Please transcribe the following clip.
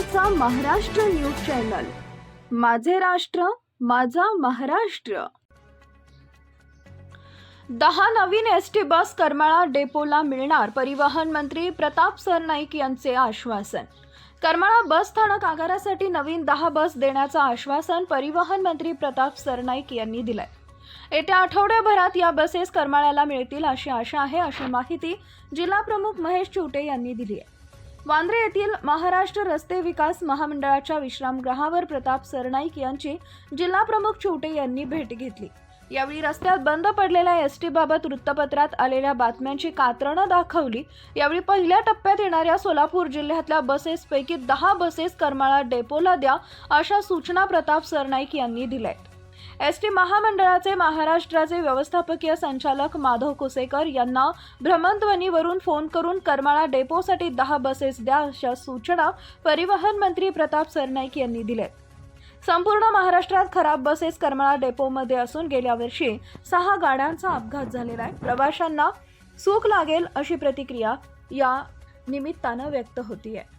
चा Maharashtra news channel. माझे राष्ट्र माझा महाराष्ट्र. दहा नवीन एस टी बस करमाळा डेपोला मिळणार परिवहन मंत्री प्रताप सरनाईक यांचे आश्वासन. करमाळा बस स्थानक आगारासाठी नवीन दहा बस देण्याचं आश्वासन परिवहन मंत्री प्रताप सरनाईक यांनी दिलंय. येत्या आठवड्याभरात या बसेस करमाळ्याला मिळतील अशी आशा आहे अशी माहिती जिल्हा प्रमुख महेश चुटे यांनी दिली आहे. वांद्रे येथील महाराष्ट्र रस्ते विकास महामंडळाच्या विश्रामगृहावर प्रताप सरनाईक यांची जिल्हाप्रमुख छोटे यांनी भेट घेतली. यावेळी रस्त्यात बंद पडलेल्या एस टी बाबत वृत्तपत्रात आलेल्या बातम्यांची कात्रणं दाखवली. यावेळी पहिल्या टप्प्यात येणाऱ्या सोलापूर जिल्ह्यातल्या बसेसपैकी दहा बसेस करमाळा डेपोला द्या अशा सूचना प्रताप सरनाईक यांनी दिल्या आहेत एस टी महामंडळाचे महाराष्ट्राचे व्यवस्थापकीय संचालक माधव कुसेकर यांना भ्रमणध्वनीवरून फोन करून करमाळा डेपोसाठी दहा बसेस द्या अशा सूचना परिवहन मंत्री प्रताप सरनाईक यांनी दिल्या. संपूर्ण महाराष्ट्रात खराब बसेस करमाळा डेपोमध्ये असून गेल्या वर्षी सहा गाड्यांचा अपघात झालेला आहे. प्रवाशांना सुख लागेल अशी प्रतिक्रिया या निमित्तानं व्यक्त होती आहे